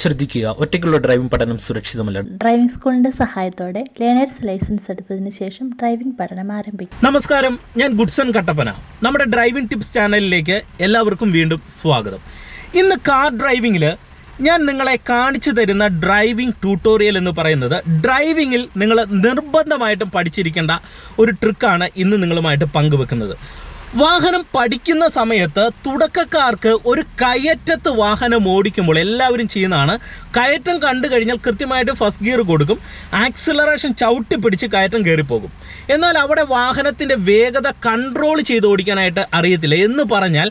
ശ്രദ്ധിക്കുക. ഒറ്റയ്ക്കുള്ള ഡ്രൈവിംഗ് പഠനം സുരക്ഷിതമല്ല. ഡ്രൈവിംഗ് സ്കൂളിന്റെ സഹായത്തോടെ ലേണേഴ്സ് ലൈസൻസ് എടുത്തതിന് ശേഷം ഡ്രൈവിംഗ് പഠനം ആരംഭിക്കും. നമസ്കാരം. ഞാൻ ഗുഡ്സൺ കട്ടപ്പന. നമ്മുടെ ഡ്രൈവിംഗ് ടിപ്സ് ചാനലിലേക്ക് എല്ലാവർക്കും വീണ്ടും സ്വാഗതം. ഇന്ന് കാർ ഡ്രൈവിംഗിൽ ഞാൻ നിങ്ങളെ കാണിച്ചു തരുന്ന ഡ്രൈവിംഗ് ട്യൂട്ടോറിയൽ എന്ന് പറയുന്നത് ഡ്രൈവിങ്ങിൽ നിങ്ങൾ നിർബന്ധമായിട്ടും പഠിച്ചിരിക്കേണ്ട ഒരു ട്രിക്കാണ് ഇന്ന് നിങ്ങളുമായിട്ട് പങ്കുവെക്കുന്നത്. വാഹനം പഠിക്കുന്ന സമയത്ത് തുടക്കക്കാർക്ക് ഒരു കയറ്റത്ത് വാഹനം ഓടിക്കുമ്പോൾ എല്ലാവരും ചെയ്യുന്നതാണ്. കയറ്റം കണ്ടു കഴിഞ്ഞാൽ കൃത്യമായിട്ട് ഫസ്റ്റ് ഗിയർ കൊടുക്കും. ആക്സിലറേഷൻ ചവിട്ടി പിടിച്ച് കയറ്റം കയറിപ്പോകും. എന്നാൽ അവിടെ വാഹനത്തിന്റെ വേഗത കൺട്രോൾ ചെയ്ത് ഓടിക്കാനായിട്ട് അറിയത്തില്ല. എന്ന് പറഞ്ഞാൽ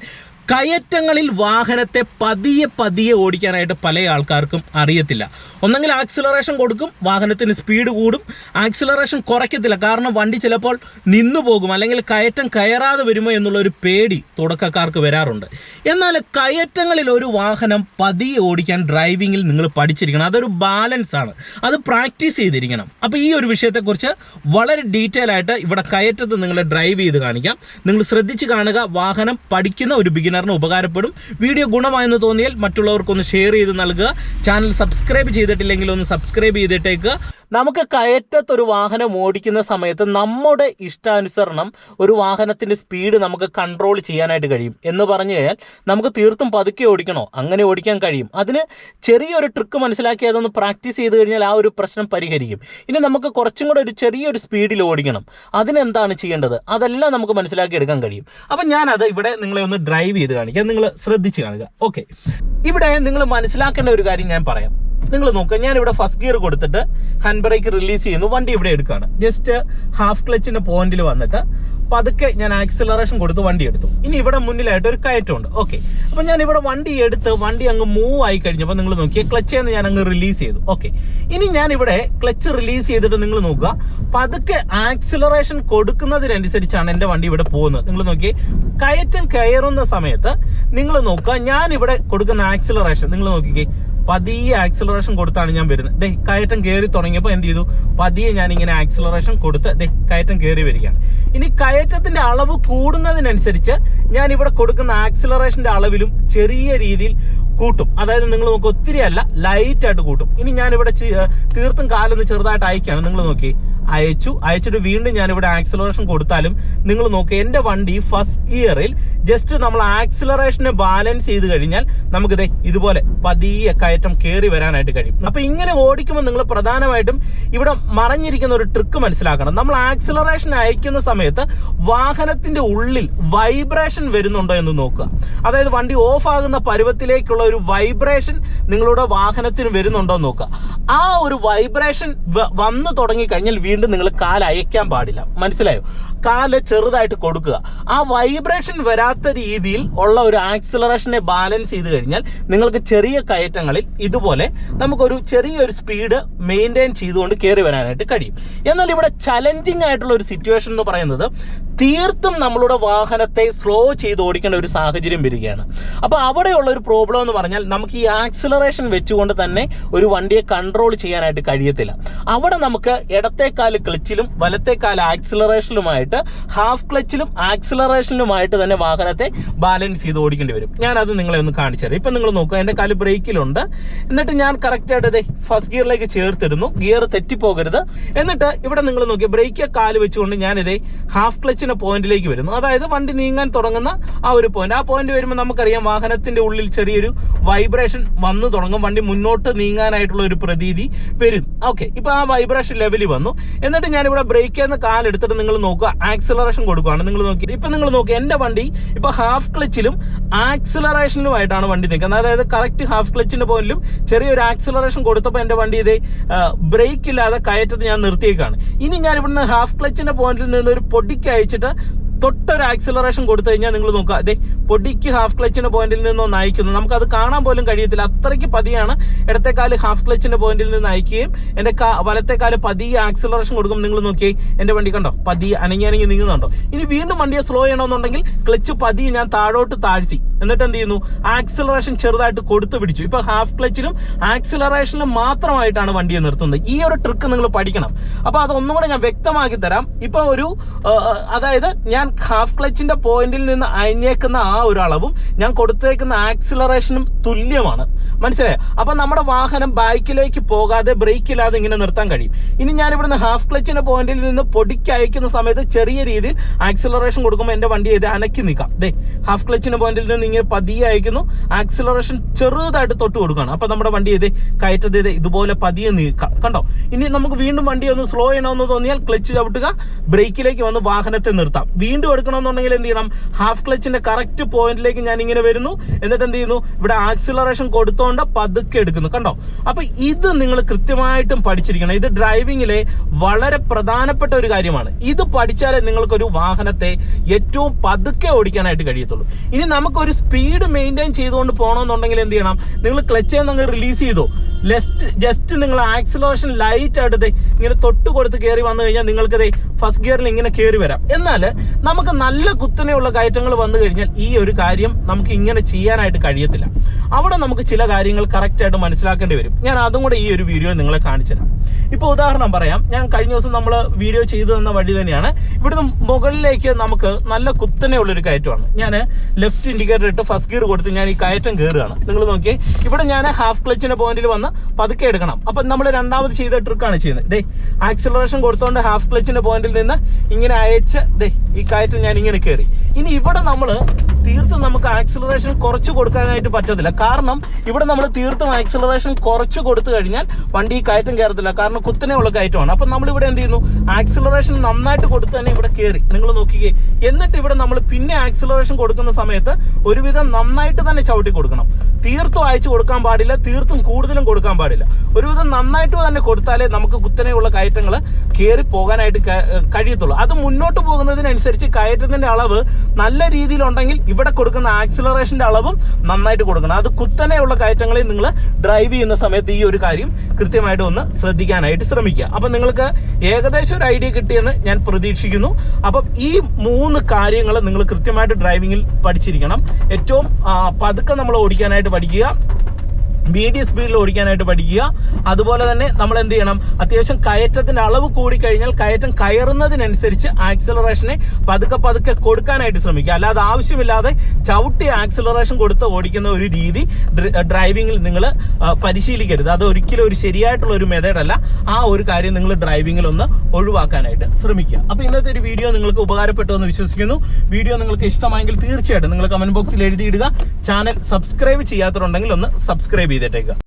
കയറ്റങ്ങളിൽ വാഹനത്തെ പതിയെ പതിയെ ഓടിക്കാനായിട്ട് പല ആൾക്കാർക്കും അറിയത്തില്ല. ഒന്നെങ്കിൽ ആക്സിലറേഷൻ കൊടുക്കും വാഹനത്തിന് സ്പീഡ് കൂടും. ആക്സിലറേഷൻ കുറയ്ക്കത്തില്ല. കാരണം വണ്ടി ചിലപ്പോൾ നിന്നു പോകും. അല്ലെങ്കിൽ കയറ്റം കയറാതെ വരുമോ എന്നുള്ളൊരു പേടി തുടക്കക്കാർക്ക് വരാറുണ്ട്. എന്നാൽ കയറ്റങ്ങളിൽ ഒരു വാഹനം പതിയെ ഓടിക്കാൻ ഡ്രൈവിങ്ങിൽ നിങ്ങൾ പഠിച്ചിരിക്കണം. അതൊരു ബാലൻസ് ആണ്. അത് പ്രാക്ടീസ് ചെയ്തിരിക്കണം. അപ്പോൾ ഈ ഒരു വിഷയത്തെക്കുറിച്ച് വളരെ ഡീറ്റെയിൽ ആയിട്ട് ഇവിടെ കയറ്റത്ത് നിങ്ങൾ ഡ്രൈവ് ചെയ്ത് കാണിക്കാം. നിങ്ങൾ ശ്രദ്ധിച്ച് കാണുക വാഹനം പഠിക്കുന്ന ഒരു ബിഗിനറിന് ഉപകാരപ്പെടും. വീഡിയോ ഗുണമായെന്ന് തോന്നിയാൽ മറ്റുള്ളവർക്കൊന്ന് ഷെയർ ചെയ്ത് നൽകുക. ചാനൽ സബ്സ്ക്രൈബ് ചെയ്തിട്ടില്ലെങ്കിൽ ഒന്ന് സബ്സ്ക്രൈബ് ചെയ്തിട്ടേക്കുക നമുക്ക് കയറ്റത്തൊരു വാഹനം ഓടിക്കുന്ന സമയത്ത് നമ്മുടെ ഇഷ്ടാനുസരണം ഒരു വാഹനത്തിന്റെ സ്പീഡ് നമുക്ക് കൺട്രോൾ ചെയ്യാനായിട്ട് കഴിയും. എന്ന് പറഞ്ഞു കഴിഞ്ഞാൽ നമുക്ക് തീർത്തും പതുക്കെ ഓടിക്കണോ? അങ്ങനെ ഓടിക്കാൻ കഴിയും. അതിന് ചെറിയൊരു ട്രിക്ക് മനസ്സിലാക്കി അതൊന്ന് പ്രാക്ടീസ് ചെയ്ത് കഴിഞ്ഞാൽ ആ ഒരു പ്രശ്നം പരിഹരിക്കും. ഇനി നമുക്ക് കുറച്ചും കൂടെ ഒരു ചെറിയൊരു സ്പീഡിൽ ഓടിക്കണം. അതിനെന്താണ് ചെയ്യേണ്ടത്? അതെല്ലാം നമുക്ക് മനസ്സിലാക്കി എടുക്കാൻ കഴിയും. അപ്പം ഞാനത് ഇവിടെ നിങ്ങളെ ഒന്ന് ഡ്രൈവ് ചെയ്ത് കാണിക്കാം നിങ്ങൾ ശ്രദ്ധിച്ച് കാണുക. ഓക്കെ ഇവിടെ നിങ്ങൾ മനസ്സിലാക്കേണ്ട ഒരു കാര്യം ഞാൻ പറയാം. നിങ്ങൾ നോക്കുക ഞാൻ ഇവിടെ ഫസ്റ്റ് ഗിയർ കൊടുത്തിട്ട് ഹാൻഡ് ബ്രേക്ക് റിലീസ് ചെയ്യുന്നു. വണ്ടി ഇവിടെ എടുക്കുകയാണ്. ജസ്റ്റ് ഹാഫ് ക്ലച്ചിന്റെ പോയിന്റിൽ വന്നിട്ട് പതുക്കെ ഞാൻ ആക്സിലറേഷൻ കൊടുത്ത് വണ്ടി എടുത്തു. ഇനി ഇവിടെ മുന്നിലായിട്ട് ഒരു കയറ്റമുണ്ട്. ഓക്കെ അപ്പൊ ഞാൻ ഇവിടെ വണ്ടി എടുത്ത് വണ്ടി അങ്ങ് മൂവ് ആയി കഴിഞ്ഞപ്പോൾ നിങ്ങൾ നോക്കിയാൽ ക്ലച്ചേന്ന് ഞാൻ അങ്ങ് റിലീസ് ചെയ്തു. ഓക്കെ ഇനി ഞാൻ ഇവിടെ ക്ലച്ച് റിലീസ് ചെയ്തിട്ട് നിങ്ങൾ നോക്കുക. പതുക്കെ ആക്സിലറേഷൻ കൊടുക്കുന്നതിനനുസരിച്ചാണ് എന്റെ വണ്ടി ഇവിടെ പോകുന്നത്. നിങ്ങൾ നോക്കിയേ കയറ്റം കയറുന്ന സമയത്ത് നിങ്ങൾ നോക്കുക ഞാൻ ഇവിടെ കൊടുക്കുന്ന ആക്സിലറേഷൻ നിങ്ങൾ നോക്കിക്കേ പതിയെ ആക്സിലറേഷൻ കൊടുത്താണ് ഞാൻ വരുന്നത്. ദേ കയറ്റം കയറി തുടങ്ങിയപ്പോൾ എന്ത് ചെയ്തു? പതിയെ ഞാൻ ഇങ്ങനെ ആക്സിലറേഷൻ കൊടുത്ത് ദേ കയറ്റം കയറി വരികയാണ്. ഇനി കയറ്റത്തിന്റെ അളവ് കൂടുന്നതിനനുസരിച്ച് ഞാൻ ഇവിടെ കൊടുക്കുന്ന ആക്സിലറേഷന്റെ അളവിലും ചെറിയ രീതിയിൽ കൂട്ടും. അതായത് നിങ്ങൾ നോക്കുക ഒത്തിരി അല്ല ലൈറ്റ് ആയിട്ട് കൂട്ടും. ഇനി ഞാൻ ഇവിടെ തീർത്തും കാലൊന്ന് ചെറുതായിട്ട് അയക്കുകയാണ് നിങ്ങൾ നോക്കി അയച്ചു. അയച്ചിട്ട് വീണ്ടും ഞാൻ ഇവിടെ ആക്സിലറേഷൻ കൊടുത്താലും നിങ്ങൾ നോക്കുക എന്റെ വണ്ടി ഫസ്റ്റ് ഗിയറിൽ ജസ്റ്റ് നമ്മൾ ആക്സിലറേഷനെ ബാലൻസ് ചെയ്ത് കഴിഞ്ഞാൽ നമുക്കിത് ഇതുപോലെ പതിയെ കയറ്റം കയറി വരാനായിട്ട് കഴിയും. അപ്പൊ ഇങ്ങനെ ഓടിക്കുമ്പോൾ നിങ്ങൾ പ്രധാനമായിട്ടും ഇവിടെ മറഞ്ഞിരിക്കുന്ന ഒരു ട്രിക്ക് മനസ്സിലാക്കണം. നമ്മൾ ആക്സിലറേഷൻ അയക്കുന്ന സമയത്ത് വാഹനത്തിന്റെ ഉള്ളിൽ വൈബ്രേഷൻ വരുന്നുണ്ടോ എന്ന് നോക്കുക. അതായത് വണ്ടി ഓഫ് ആകുന്ന പരുവത്തിലേക്കുള്ള ഒരു വൈബ്രേഷൻ നിങ്ങളുടെ വാഹനത്തിന് വരുന്നുണ്ടോ എന്ന് നോക്കുക. ആ ഒരു വൈബ്രേഷൻ വന്നു തുടങ്ങി കഴിഞ്ഞാൽ വീണ്ടും നിങ്ങൾ കാൽ അയക്കാൻ പാടില്ല. മനസ്സിലായോ? കാൽ ചെറുതായിട്ട് കൊടുക്കുക. ആ വൈബ്രേഷൻ വരാത്ത രീതിയിൽ ഉള്ള ഒരു ആക്സിലറേഷനെ ബാലൻസ് ചെയ്ത് കഴിഞ്ഞാൽ നിങ്ങൾക്ക് ചെറിയ കയറ്റങ്ങളിൽ ഇതുപോലെ നമുക്കൊരു ചെറിയൊരു സ്പീഡ് മെയിന്റെയിൻ ചെയ്തുകൊണ്ട് കയറി വരാനായിട്ട് കഴിയും. എന്നാൽ ഇവിടെ ചലഞ്ചിങ് ആയിട്ടുള്ള ഒരു സിറ്റുവേഷൻ എന്ന് പറയുന്നത് തീർത്തും നമ്മളുടെ വാഹനത്തെ സ്ലോ ചെയ്ത് ഓടിക്കേണ്ട ഒരു സാഹചര്യം വരികയാണ്. അപ്പോൾ അവിടെയുള്ള ഒരു പ്രോബ്ലം എന്ന് പറഞ്ഞാൽ നമുക്ക് ഈ ആക്സിലറേഷൻ വെച്ചുകൊണ്ട് തന്നെ ഒരു വണ്ടിയെ കൺട്രോൾ ചെയ്യാനായിട്ട് കഴിയത്തില്ല. അവിടെ നമുക്ക് ഇടത്തേക്കാൽ ക്ലച്ചിലും വലത്തെ കാൽ ആക്സിലറേഷനിലുമായിട്ട് ഹാഫ് ക്ലച്ചിലും ആക്സിലറേഷനിലുമായിട്ട് തന്നെ വാഹനത്തെ ബാലൻസ് ചെയ്ത് ഓടിക്കേണ്ടി വരും. ഞാൻ അത് നിങ്ങളെ ഒന്ന് കാണിച്ചു തരാം. ഇപ്പം നിങ്ങൾ നോക്കുക എന്റെ കാൽ ബ്രേക്കിലുണ്ട്. എന്നിട്ട് ഞാൻ കറക്റ്റായിട്ട് ഇതേ ഫസ്റ്റ് ഗിയറിലേക്ക് ചേർത്തിടുന്നു. ഗിയർ തെറ്റിപ്പോകരുത്. എന്നിട്ട് ഇവിടെ നിങ്ങൾ നോക്കി ബ്രേക്ക് കാൽ വെച്ചുകൊണ്ട് ഞാൻ ഇതേ ഹാഫ് ക്ലച്ചിന്റെ പോയിന്റിലേക്ക് വരുന്നു. അതായത് വണ്ടി നീങ്ങാൻ തുടങ്ങുന്ന ആ ഒരു പോയിന്റ് ആ പോയിന്റ് വരുമ്പോൾ നമുക്കറിയാം വാഹനത്തിന്റെ ഉള്ളിൽ ചെറിയൊരു വൈബ്രേഷൻ വന്നു തുടങ്ങും. വണ്ടി മുന്നോട്ട് നീങ്ങാനായിട്ടുള്ള ഒരു പ്രതീതി വരും. ഓക്കെ ഇപ്പൊ ആ വൈബ്രേഷൻ ലെവലിൽ വന്നു. എന്നിട്ട് ഞാൻ ഇവിടെ ബ്രേക്ക് ചെയ്യുന്ന കാലെടുത്തിട്ട് നിങ്ങൾ നോക്കുക. ആക്സിലറേഷൻ കൊടുക്കുകയാണ് നിങ്ങൾ നോക്കി. ഇപ്പൊ നിങ്ങൾ നോക്കി. എന്റെ വണ്ടി ഇപ്പൊ ഹാഫ് ക്ലച്ചിലും ആക്സിലറേഷനിലുമായിട്ടാണ് വണ്ടി നിൽക്കുന്നത്. അതായത് കറക്റ്റ് ഹാഫ് ക്ലച്ചിന്റെ പോലും ചെറിയൊരു ആക്സിലറേഷൻ കൊടുത്തപ്പോൾ എന്റെ വണ്ടി ഇതേ ബ്രേക്ക് ഇല്ലാതെ കയറ്റത്ത് ഞാൻ നിർത്തിയേക്കാണ്. ഇനി ഞാൻ ഇവിടുന്ന് ഹാഫ് ക്ലച്ചിന്റെ പോയിന്റിൽ നിന്ന് ഒരു പൊടിക്ക് അയച്ചിട്ട് തൊട്ടൊരു ആക്സിലറേഷൻ കൊടുത്തു കഴിഞ്ഞാൽ നിങ്ങൾ നോക്കുക. അതെ പൊടിക്ക് ഹാഫ് ക്ലച്ചിന്റെ പോയിന്റിൽ നിന്ന് നയിക്കുന്നു. അത് കാണാൻ പോലും കഴിയത്തില്ല. അത്രയ്ക്ക് പതിയാണ്. ഇടത്തേക്കാൽ ഹാഫ് ക്ലച്ചിന്റെ പോയിന്റിൽ നിന്ന് നയിക്കുകയും എന്റെ കാൽ പതിയെ ആക്സിലറേഷൻ കൊടുക്കും. നിങ്ങൾ നോക്കി എന്റെ വണ്ടി കണ്ടോ? പതി അനങ്ങി അനങ്ങി നീങ്ങുന്നുണ്ടോ? ഇനി വീണ്ടും വണ്ടിയെ സ്ലോ ചെയ്യണമെന്നുണ്ടെങ്കിൽ ക്ലച്ച് പതി ഞാൻ താഴോട്ട് താഴ്ത്തി. എന്നിട്ട് എന്ത് ചെയ്യുന്നു? ആക്സിലറേഷൻ ചെറുതായിട്ട് കൊടുത്തു പിടിച്ചു. ഇപ്പൊ ഹാഫ് ക്ലച്ചിലും ആക്സിലറേഷനിലും മാത്രമായിട്ടാണ് വണ്ടിയെ നിർത്തുന്നത്. ഈ ഒരു ട്രിക്ക് നിങ്ങൾ പഠിക്കണം. അപ്പൊ അത് ഒന്നും കൂടെ ഞാൻ വ്യക്തമാക്കി തരാം. ഇപ്പൊ ഒരു അതായത് ഞാൻ ഹാഫ് ക്ലച്ചിന്റെ പോയിന്റിൽ നിന്ന് അയഞ്ഞേക്കുന്ന ആ ആ ഒരു അളവും ഞാൻ കൊടുത്തേക്കുന്ന ആക്സിലറേഷനും തുല്യമാണ്. മനസ്സിലായോ? അപ്പൊ നമ്മുടെ വാഹനം ബൈക്കിലേക്ക് പോകാതെ ബ്രേക്ക് ഇല്ലാതെ ഇങ്ങനെ നിർത്താൻ കഴിയും. ഇനി ഞാൻ ഇവിടുന്ന് ഹാഫ് ക്ലച്ചിന്റെ പോയിന്റിൽ നിന്ന് പൊടിക്ക് അയക്കുന്ന സമയത്ത് ചെറിയ രീതിയിൽ ആക്സിലറേഷൻ കൊടുക്കുമ്പോൾ എന്റെ വണ്ടി ഇത് അനക്കി നിൽക്കാം ദേ ഹാഫ് ക്ലച്ചിന്റെ പോയിന്റിൽ നിന്ന് ഇങ്ങനെ പതിയെ അയക്കുന്നു. ആക്സിലറേഷൻ ചെറുതായിട്ട് തൊട്ട് കൊടുക്കുകയാണ്. അപ്പൊ നമ്മുടെ വണ്ടി ഇത് കയറ്റത് ഇത് ഇതുപോലെ പതിയെ നീക്കാം. കണ്ടോ? ഇനി നമുക്ക് വീണ്ടും വണ്ടി ഒന്ന് സ്ലോ ചെയ്യണമെന്ന് തോന്നിയാൽ ക്ലച്ച് ചവിട്ടുക ബ്രേക്കിലേക്ക് വന്ന് വാഹനത്തെ നിർത്താം. വീണ്ടും എടുക്കണമെന്നുണ്ടെങ്കിൽ എന്ത് ചെയ്യണം? ഹാഫ് ക്ലച്ചിന്റെ കറക്റ്റ് പോയിന്റിലേക്ക് ഞാൻ ഇങ്ങനെ വരുന്നു. എന്നിട്ട് എന്ത് ചെയ്യുന്നു? ഇവിടെ ആക്സിലറേഷൻ കൊടുത്തോണ്ട് പതുക്കെ എടുക്കുന്നു. കണ്ടോ? അപ്പൊ ഇത് നിങ്ങൾ കൃത്യമായിട്ടും പഠിച്ചിരിക്കണം. ഇത് ഡ്രൈവിംഗിലെ വളരെ പ്രധാനപ്പെട്ട ഒരു കാര്യമാണ്. ഇത് പഠിച്ചാലേ നിങ്ങൾക്കൊരു വാഹനത്തെ ഏറ്റവും പതുക്കെ ഓടിക്കാനായിട്ട് കഴിയത്തുള്ളൂ. ഇനി നമുക്കൊരു സ്പീഡ് മെയിന്റെയിൻ ചെയ്തുകൊണ്ട് പോകണമെന്നുണ്ടെങ്കിൽ എന്ത് ചെയ്യണം? നിങ്ങൾ ക്ലച്ച് അങ്ങ് റിലീസ് ചെയ്തു. ലെസ്റ്റ് ജസ്റ്റ് നിങ്ങൾ ആക്സിലറേഷൻ ലൈറ്റ് ആയിട്ട് ഇങ്ങനെ തൊട്ട് കൊടുത്ത് കയറി വന്നു കഴിഞ്ഞാൽ നിങ്ങൾക്ക് ഫസ്റ്റ് ഗിയറിൽ ഇങ്ങനെ കയറി വരാം. എന്നാൽ നമുക്ക് നല്ല കുത്തനെയുള്ള കയറ്റങ്ങൾ വന്നു കഴിഞ്ഞാൽ ഈ ഒരു കാര്യം നമുക്ക് ഇങ്ങനെ ചെയ്യാനായിട്ട് കഴിയത്തില്ല. അവിടെ നമുക്ക് ചില കാര്യങ്ങൾ കറക്റ്റായിട്ട് മനസ്സിലാക്കേണ്ടി വരും. ഞാൻ അതും കൂടെ ഈ ഒരു വീഡിയോ നിങ്ങളെ കാണിച്ചു തരാം. ഇപ്പോൾ ഉദാഹരണം പറയാം. ഞാൻ കഴിഞ്ഞ ദിവസം നമ്മൾ വീഡിയോ ചെയ്തു തന്ന വഴി തന്നെയാണ്. ഇവിടുന്ന് മുകളിലേക്ക് നമുക്ക് നല്ല കുത്തനെയുള്ള ഒരു കയറ്റമാണ്. ഞാൻ ലെഫ്റ്റ് ഇൻഡിക്കേറ്റർ ഇട്ട് ഫസ്റ്റ് ഗിയർ കൊടുത്ത് ഞാൻ ഈ കയറ്റം കയറുകയാണ് നിങ്ങൾ നോക്കിയേ ഇവിടെ ഞാൻ ഹാഫ് ക്ലച്ചിന്റെ പോയിന്റിൽ വന്ന് പതുക്കെ എടുക്കണം. അപ്പം നമ്മൾ രണ്ടാമത് ചെയ്ത ട്രിക്കാണ് ചെയ്യുന്നത്. ദേ ആക്സിലറേഷൻ കൊടുത്തുകൊണ്ട് ഹാഫ് ക്ലച്ചിന്റെ പോയിന്റിൽ നിന്ന് ഇങ്ങനെ അയച്ച് ദേ ഈ കയറ്റം ഞാൻ ഇങ്ങനെ കയറി ഇനി ഇവിടെ നമ്മൾ തീർത്തും നമുക്ക് ആക്സിലറേഷൻ കുറച്ച് കൊടുക്കാനായിട്ട് പറ്റത്തില്ല. കാരണം ഇവിടെ നമ്മൾ തീർത്തും ആക്സിലറേഷൻ കുറച്ച് കൊടുത്തു കഴിഞ്ഞാൽ വണ്ടി കയറ്റം കയറത്തില്ല. കാരണം കുത്തനെയുള്ള കയറ്റമാണ്. അപ്പം നമ്മൾ ഇവിടെ എന്ത് ചെയ്യുന്നു? ആക്സിലറേഷൻ നന്നായിട്ട് കൊടുത്ത് തന്നെ ഇവിടെ കയറി. നിങ്ങൾ നോക്കിക്കേ. എന്നിട്ട് ഇവിടെ നമ്മൾ പിന്നെ ആക്സിലറേഷൻ കൊടുക്കുന്ന സമയത്ത് ഒരുവിധം നന്നായിട്ട് തന്നെ ചവിട്ടി കൊടുക്കണം. തീർത്തും അയച്ചു കൊടുക്കാൻ പാടില്ല. തീർത്തും കൂടുതലും കൊടുക്കാൻ പാടില്ല. ഒരുവിധം നന്നായിട്ട് തന്നെ കൊടുത്താലേ നമുക്ക് കുത്തനെയുള്ള കയറ്റങ്ങൾ കയറി പോകാനായിട്ട് കഴിയത്തുള്ളൂ. അത് മുന്നോട്ട് പോകുന്നതിനനുസരിച്ച് കയറ്റത്തിന്റെ അളവ് നല്ല രീതിയിലുണ്ടെങ്കിൽ ഇവിടെ കൊടുക്കുന്ന ആക്സിലറേഷന്റെ അളവും നന്നായിട്ട് കൊടുക്കണം. അത് കുത്തനെയുള്ള കയറ്റങ്ങളിൽ നിങ്ങൾ ഡ്രൈവ് ചെയ്യുന്ന സമയത്ത് ഈ ഒരു കാര്യം കൃത്യമായിട്ട് ഒന്ന് ശ്രദ്ധിക്കാനായിട്ട് ശ്രമിക്കുക. അപ്പം നിങ്ങൾക്ക് ഏകദേശം ഒരു ഐഡിയ കിട്ടിയെന്ന് ഞാൻ പ്രതീക്ഷിക്കുന്നു. അപ്പം ഈ മൂന്ന് കാര്യങ്ങൾ നിങ്ങൾ കൃത്യമായിട്ട് ഡ്രൈവിങ്ങിൽ പഠിച്ചിരിക്കണം. ഏറ്റവും പതുക്കെ നമ്മൾ ഓടിക്കാനായിട്ട് പഠിക്കുക. മീഡിയം സ്പീഡിൽ ഓടിക്കാനായിട്ട് പഠിക്കുക. അതുപോലെ തന്നെ നമ്മൾ എന്ത് ചെയ്യണം? അത്യാവശ്യം കയറ്റത്തിന്റെ അളവ് കൂടിക്കഴിഞ്ഞാൽ കയറ്റം കയറുന്നതിനനുസരിച്ച് ആക്സിലറേഷനെ പതുക്കെ പതുക്കെ കൊടുക്കാനായിട്ട് ശ്രമിക്കുക. അല്ലാതെ ആവശ്യമില്ലാതെ ചവിട്ടി ആക്സിലറേഷൻ കൊടുത്ത് ഓടിക്കുന്ന ഒരു രീതി ഡ്ര- ഡ്രൈവിംഗിൽ നിങ്ങൾ പരിശീലിക്കരുത്. അത് ഒരിക്കലും ഒരു ശരിയായിട്ടുള്ള ഒരു മെത്തേഡല്ല ആ ഒരു കാര്യം നിങ്ങൾ ഡ്രൈവിംഗിൽ ഒന്ന് ഒഴിവാക്കാനായിട്ട് ശ്രമിക്കുക. അപ്പൊ ഇന്നത്തെ ഒരു വീഡിയോ നിങ്ങൾക്ക് ഉപകാരപ്പെട്ടു എന്ന് വിശ്വസിക്കുന്നു. വീഡിയോ നിങ്ങൾക്ക് ഇഷ്ടമായെങ്കിൽ തീർച്ചയായിട്ടും നിങ്ങൾ കമന്റ് ബോക്സിൽ എഴുതിയിടുക. ചാനൽ സബ്സ്ക്രൈബ് ചെയ്യാത്തവരുണ്ടെങ്കിൽ ഒന്ന് സബ്സ്ക്രൈബ് be the trigger